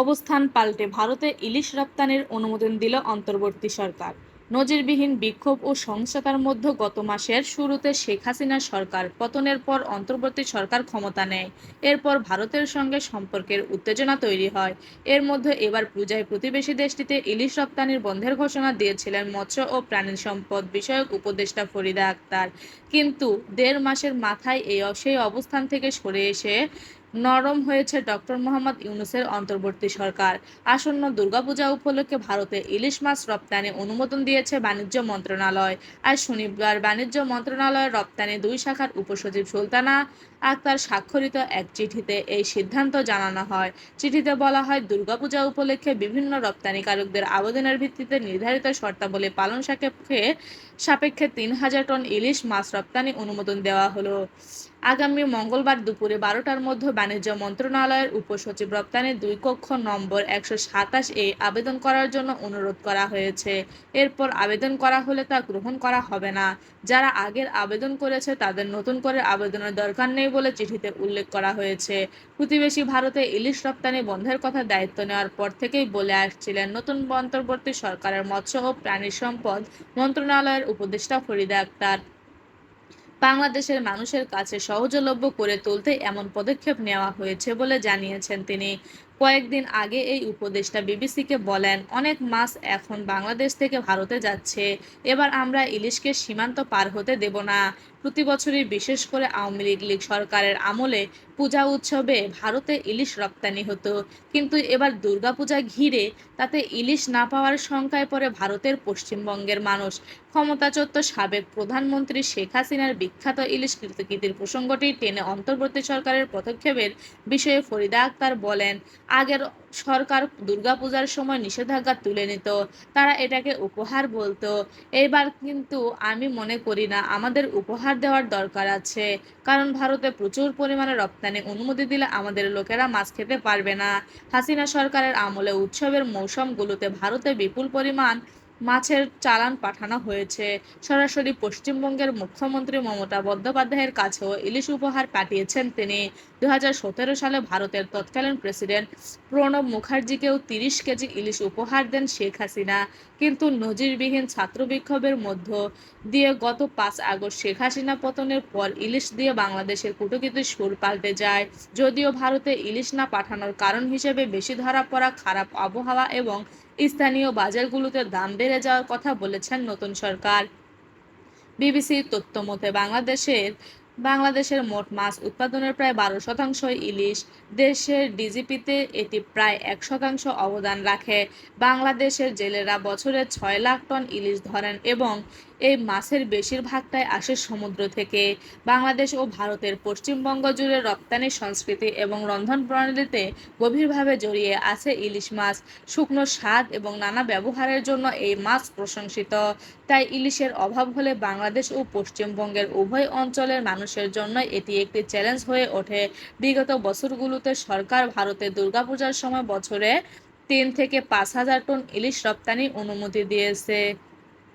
অবস্থান পাল্টে ভারতে ইলিশ রপ্তানির অনুমোদন দিল অন্তর্বর্তী সরকার। নজিরবিহীন বিক্ষোভ ও সহিংসতার মধ্যে গত মাসের শুরুতে শেখ হাসিনা সরকার পতনের পর অন্তর্বর্তী সরকার ক্ষমতা নেয়। এরপর ভারতের সঙ্গে সম্পর্কের উত্তেজনা তৈরি হয়। এর মধ্যে এবার পূজায় প্রতিবেশী দেশটিতে ইলিশ রপ্তানির বন্ধের ঘোষণা দিয়েছিলেন মৎস্য ও প্রাণী সম্পদ বিষয়ক উপদেষ্টা ফরিদা আক্তার। কিন্তু দেড় মাসের মাথায় এই সেই অবস্থান থেকে সরে এসে নরম হয়েছে ডক্টর মোহাম্মদ ইউনুসের অন্তর্বর্তী সরকার। আসন্ন দুর্গাপূজা উপলক্ষে ভারতে ইলিশ মাছ রপ্তানি অনুমোদন দিয়েছে বাণিজ্য মন্ত্রণালয়। আজ শনিবার বাণিজ্য মন্ত্রণালয়ের রপ্তানি দুই শাখার উপসচিব সুলতানা আক্তার স্বাক্ষরিত এক চিঠিতে এই সিদ্ধান্ত জানানো হয়। চিঠিতে বলা হয়, দুর্গাপূজা উপলক্ষে বিভিন্ন রপ্তানিকারকদের আবেদনের ভিত্তিতে নির্ধারিত শর্তাবলী পালন সাপেক্ষে সাপেক্ষে তিন হাজার টন ইলিশ মাছ রপ্তানি অনুমোদন দেওয়া হলো। আগামী মঙ্গলবার দুপুরে বারোটার মধ্যে বাণিজ্য মন্ত্রণালয়ের উপসচিব রপ্তানির দুই কক্ষ নম্বর একশো সাতাশ এ আবেদন করার জন্য অনুরোধ করা হয়েছে। এরপর আবেদন করা হলে তা গ্রহণ করা হবে না। যারা আগের আবেদন করেছে তাদের নতুন করে আবেদনের দরকার নেই বলে চিঠিতে উল্লেখ করা হয়েছে। প্রতিবেশী ভারতে ইলিশ রপ্তানি বন্ধের কথা দায়িত্ব নেওয়ার পর থেকেই বলে আসছিলেন, নতুন অন্তর্বর্তী সরকারের মৎস্য ও প্রাণী সম্পদ মন্ত্রণালয়ের উপদেষ্টা ফরিদা আক্তার। বাংলাদেশের মানুষের কাছে সহজলভ্য করে তুলতে এমন পদক্ষেপ নেওয়া হয়েছে বলে জানিয়েছেন তিনি। কয়েকদিন আগে এই উপদেষ্টা বিবিসিকে বলেন, অনেক মাছ এখন বাংলাদেশ থেকে ভারতে যাচ্ছে। এবার আমরা ইলিশকে সীমান্ত পার হতে দেব না। প্রতি বছরই বিশেষ করে আওয়ামী লীগ লীগ সরকারের আমলে পূজা উৎসবে ভারতে ইলিশ রপ্তানি হতো। কিন্তু এবার দুর্গাপূজা ঘিরে তাতে ইলিশ না পাওয়ার শঙ্কায় পড়ে ভারতের পশ্চিমবঙ্গের মানুষ। ক্ষমতাচ্যুত সাবেক প্রধানমন্ত্রী শেখ হাসিনার বিখ্যাত ইলিশ কীর্তিকীর্তির প্রসঙ্গটি টেনে অন্তর্বর্তী সরকারের পদক্ষেপের বিষয়ে ফরিদা আক্তার বলেন আগের সরকার দুর্গাপূজার সময় নিষেধাজ্ঞা তুলে নিত। তারা এটাকে উপহার বলতো। এবার কিন্তু আমি মনে করি না, আমাদের উপহার দেওয়ার দরকার আছে। কারণ ভারতে প্রচুর পরিমাণে রপ্তানি অনুমতি দিলে আমাদের লোকেরা মাছ খেতে পারবে না। হাসিনা সরকারের আমলে উৎসবের মৌসুমগুলোতে ভারতে বিপুল পরিমাণ মাছের চালান পাঠানো হয়েছে। সরাসরি পশ্চিমবঙ্গের মুখ্যমন্ত্রী মমতা বন্দ্যোপাধ্যায়ের কাছেও ইলিশ উপহার পাঠিয়েছেন তিনি। দুহাজার সতেরো সালে ভারতের তৎকালীন প্রেসিডেন্ট প্রণব মুখার্জিকেও তিরিশ কেজি ইলিশ উপহার দেন শেখ হাসিনা। কিন্তু নজিরবিহীন ছাত্র বিক্ষোভের মধ্য দিয়ে গত পাঁচ আগস্ট শেখ হাসিনা পতনের পর ইলিশ দিয়ে বাংলাদেশের কূটনীতির সুর পাল্টে যায়। যদিও ভারতে ইলিশ না পাঠানোর কারণ হিসেবে বেশি ধরা পড়া খারাপ আবহাওয়া এবং স্থানীয় বাজারগুলোতে দাম বেড়ে যাওয়ার কথা বলেছেন নতুন সরকার। বিবিসির তথ্য মতে, বাংলাদেশের বাংলাদেশের মোট মাছ উৎপাদনের প্রায় বারো শতাংশ ইলিশ। দেশের ডিজিপিতে এটি প্রায় এক শতাংশ অবদান রাখে। বাংলাদেশের জেলেরা বছরে ছয় লাখ টন ইলিশ ধরেন এবং এই মাছের বেশিরভাগটাই আসে সমুদ্র থেকে। বাংলাদেশ ও ভারতের পশ্চিমবঙ্গ জুড়ে রপ্তানি সংস্কৃতি এবং রন্ধন প্রণালীতে গভীরভাবে জড়িয়ে আছে ইলিশ মাছ। শুকনো স্বাদ এবং নানা ব্যবহারের জন্য এই মাছ প্রশংসিত। তাই ইলিশের অভাব হলে বাংলাদেশ ও পশ্চিমবঙ্গের উভয় অঞ্চলের মানুষের জন্য এটি একটি চ্যালেঞ্জ হয়ে ওঠে। বিগত বছরগুলোতে সরকার ভারতে দুর্গাপূজার সময় বছরে তিন থেকে পাঁচ হাজার টন ইলিশ রপ্তানি অনুমতি দিয়েছে।